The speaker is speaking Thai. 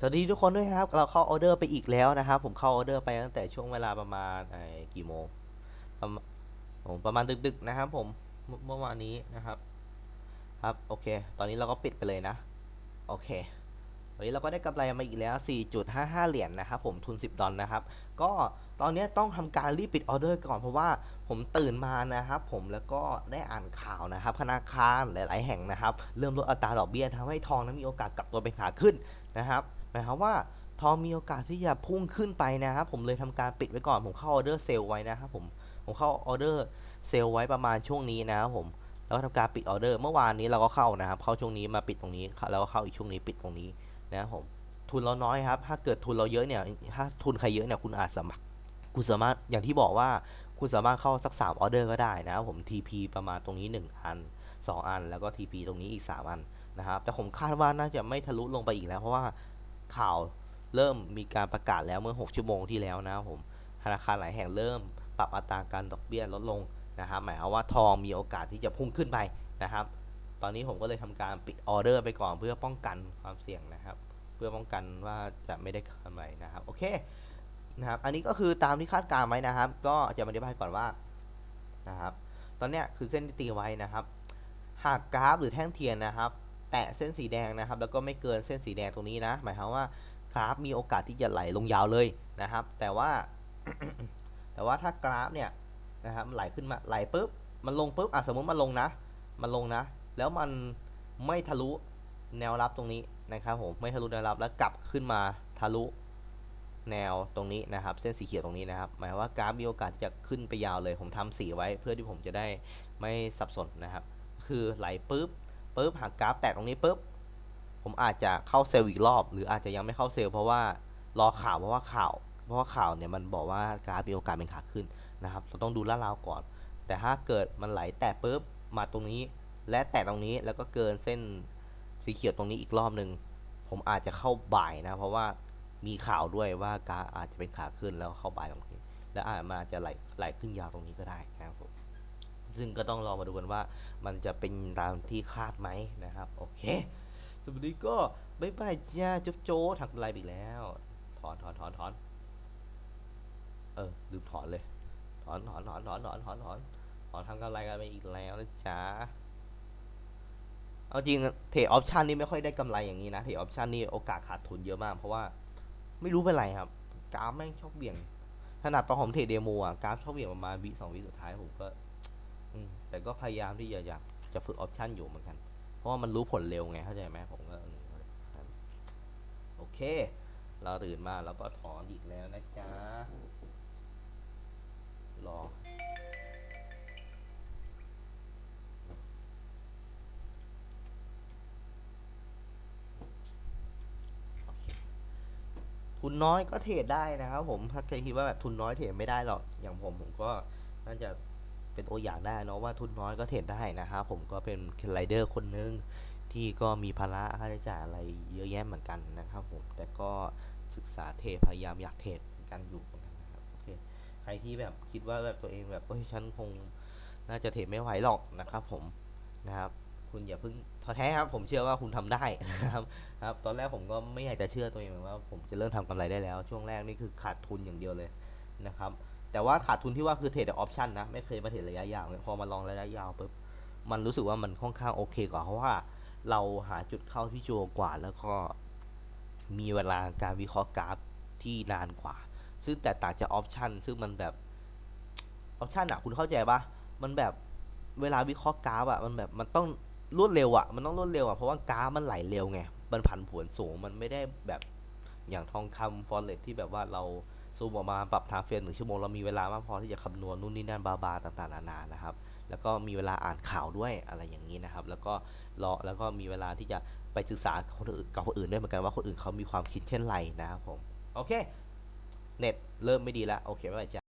สวัสดีทุกคนด้วยครับ เราเข้าออเดอร์ไปอีกแล้วนะครับ ผมเข้าออเดอร์ไปตั้งแต่ช่วงเวลาประมาณกี่โมงประมาณผมประมาณดึกๆนะครับ ผมเมื่อวานนี้นะครับ ครับโอเค ตอนนี้เราก็ปิดไปเลยนะ โอเควันนี้เราก็ได้กำไรมาอีกแล้ว 4.55 เหรียญนะครับผมทุน 10 ดอลนะครับ ก็ตอนนี้ต้องทำการรีบปิดออเดอร์ก่อนเพราะว่าผมตื่นมานะครับ ผมแล้วก็ได้อ่านข่าวนะครับธนาคารหลาย ๆ แห่งนะครับ เริ่มลดอัตราดอกเบี้ยทำให้ทองนั้นมีโอกาสกลับตัวเป็นขาขึ้นนะครับ หมายความว่าทองมีโอกาสที่จะพุ่งขึ้นไปนะครับผมเลยทำการปิดไว้ก่อนผมเข้าออเดอร์เซลไว้นะครับผมผมเข้าออเดอร์เซลไว้ประมาณช่วงนี้นะครับผมแล้วก็ทำการปิดออเดอร์เมื่อวานนี้เราก็เข้านะครับเข้าช่วงนี้มาปิดตรงนี้แล้วก็เข้าอีกช่วงนี้ปิดตรงนี้นะครับผมทุนเราน้อยครับ ถ้าเกิดทุนเราเยอะเนี่ยถ้าทุนใครเยอะเนี่ยคุณอาจสมัครคุณสามารถอย่างที่บอกว่าคุณสามารถเข้าสัก3ออเดอร์ก็ได้นะครับผม TP ประมาณตรงนี้ 1 อัน 2 อัน แล้วก็ TP ตรงนี้อีก 3 อันนะครับแต่ผมคาดว่าน่าจะไม่ทะลุลงไปอีกแล้วเพราะว่า ข่าวเริ่มมีการประกาศแล้วเมื่อ 6 ชั่วโมงที่แล้วนะครับผมธนาคารหลายแห่งเริ่มปรับอัตราการดอกเบี้ยลดลงนะครับหมายความว่าทองมีโอกาสที่จะพุ่งขึ้นไปนะครับ ตอนนี้ผมก็เลยทำการปิดออเดอร์ไปก่อนเพื่อป้องกันความเสี่ยงนะครับ เพื่อป้องกันว่าจะไม่ได้กำไรนะครับโอเคนะครับอันนี้ก็คือตามที่คาดการณ์ไว้นะครับ ก็จะมาอธิบายก่อนว่านะครับ ตอนเนี้ยคือเส้นที่ตีไว้นะครับ หากกราฟหรือแท่งเทียนนะครับ แตะเส้นสีแดงนะครับ แล้วก็ไม่เกินเส้นสีแดงตรงนี้นะ หมายความว่ากราฟมีโอกาสที่จะไหลลงยาวเลยนะครับ แต่ว่า แต่ว่าถ้ากราฟเนี่ยนะครับไหลขึ้นมาไหลปุ๊บมันลงปุ๊บอะสมมติมันลงนะ มันลงนะ แล้วมันไม่ทะลุแนวรับตรงนี้นะครับผมไม่ทะลุแนวรับแล้วกลับขึ้นมาทะลุแนวตรงนี้นะครับ เส้นสีเขียวตรงนี้นะครับ หมายว่ากราฟมีโอกาสจะขึ้นไปยาวเลย ผมทำสีไว้เพื่อที่ผมจะได้ไม่สับสนนะครับ คือไหลปุ๊บ ปุ๊บหากกราฟแตกตรงนี้ปุ๊บผมอาจจะเข้าเซลล์อีกรอบ หรืออาจจะยังไม่เข้าเซลล์เพราะว่ารอข่าวเพราะว่าข่าว เพราะว่าข่าวเนี่ยมันบอกว่ากราฟมีโอกาสเป็นขาขึ้นนะครับ เราต้องดูล่าราวก่อน แต่ถ้าเกิดมันไหลแตะปุ๊บมาตรงนี้ และแตะตรงนี้แล้วก็เกินเส้นสีเขียวตรงนี้อีกรอบหนึ่งผมอาจจะเข้าบ่ายนะ เพราะว่ามีข่าวด้วยว่ากราฟอาจจะเป็นขาขึ้นแล้วเข้าบ่ายตรงนี้ แล้วอาจมาจะไหลไหลขึ้นยาวตรงนี้ก็ได้นะครับผม ซึ่งก็ต้องรอมาดูกันว่ามันจะเป็นตามที่คาดไหมนะครับ โอเคสวัสดีก็บายบายจ้าจุ๊บโจ้ถักไลน์อีกแล้ว ถอนถอนถอนถอนเออลืมถอนเลย ถอนถอนถอนถอนถอนถอนถอนถอนทำกำไรกันไปอีกแล้วนะจ๊ะเอาจริงเทรดออปชันนี่ไม่ค่อยได้กำไรอย่างนี้นะเทรดออปชันนี่โอกาสขาดทุนเยอะมาก เพราะว่าไม่รู้เป็นไรครับกราฟแม่งชอบเบี่ยงขนาดตอนผมเทรดเดโมอะกราฟชอบเบี่ยงประมาณวิสองวิสุดท้ายผมก็ แต่ก็พยายามที่จะอยากจะฝึกออปชันอยู่เหมือนกัน เพราะว่ามันรู้ผลเร็วไงเข้าใจไหมผมก็อืมโอเค เราตื่นมาแล้วก็ถอนอีกแล้วนะจ๊ะรอทุนน้อยก็เทรดได้นะครับผม ถ้าใครคิดว่าแบบทุนน้อยเทรดไม่ได้หรอก อย่างผมผมก็น่าจะ เป็นตัวอย่างได้เนะว่าทุนน้อยก็เทรดได้นะครับผมก็เป็นไรเดอร์คนหนึงที่ก็มีภาระค่าใช้จ่ายอะไรเยอะแยะเหมือนกันนะครับผมแต่ก็ศึกษาเทรดพยายามอยากเทรดกันอยู่เหมือนกันนะครับโอเคใครที่แบบคิดว่าแบบตัวเองแบบเอ้ยฉันคงน่าจะเทรดไม่ไหวหรอกนะครับ ผมนะครับคุณอย่าเพิ่งท้อแท้ครับผมเชื่อว่าคุณทำได้นะครับครับ ตอนแรกผมก็ไม่อยากจะเชื่อตัวเองว่า ผมจะเริ่มทำกำไรได้แล้ว ช่วงแรกนี่คือขาดทุนอย่างเดียวเลยนะครับ แต่ว่าขาดทุนที่ว่าคือเทรดแต่ออปชันนะ ไม่เคยมาเทรดระยะยาวเลยพอมาลองระยะยาวปุ๊บมันรู้สึกว่ามันค่อนข้างโอเคกว่าเพราะว่าเราหาจุดเข้าที่ชัวร์กว่า แล้วก็มีเวลาการวิเคราะห์กราฟที่นานกว่า ซึ่งแตกต่างจากออปชันซึ่งมันแบบออปชันอะคุณเข้าใจปะมันแบบเวลาวิเคราะห์กราฟอะมันแบบมันต้องรวดเร็วอะมันต้องรวดเร็วอะเพราะว่ากราฟมันไหลเร็วไงมันผันผวนสูงมันไม่ได้แบบอย่างทองคำฟอเร็กที่แบบว่าเรา ซูมออกมาปรับทางเฟรมหนึ่งชั่วโมงเรามีเวลามากพอที่จะคำนวณนู่นนี่นั่นบาบาต่างๆนานานะครับ แล้วก็มีเวลาอ่านข่าวด้วยอะไรอย่างนี้นะครับ แล้วก็รอแล้วก็มีเวลาที่จะไปศึกษาคนอื่นกับคนอื่นด้วยเหมือนกันว่าคนอื่นเขามีความคิดเช่นไรนะครับผม โอเค เน็ตเริ่มไม่ดีแล้ว โอเคไม่เป็นไรจ้ะ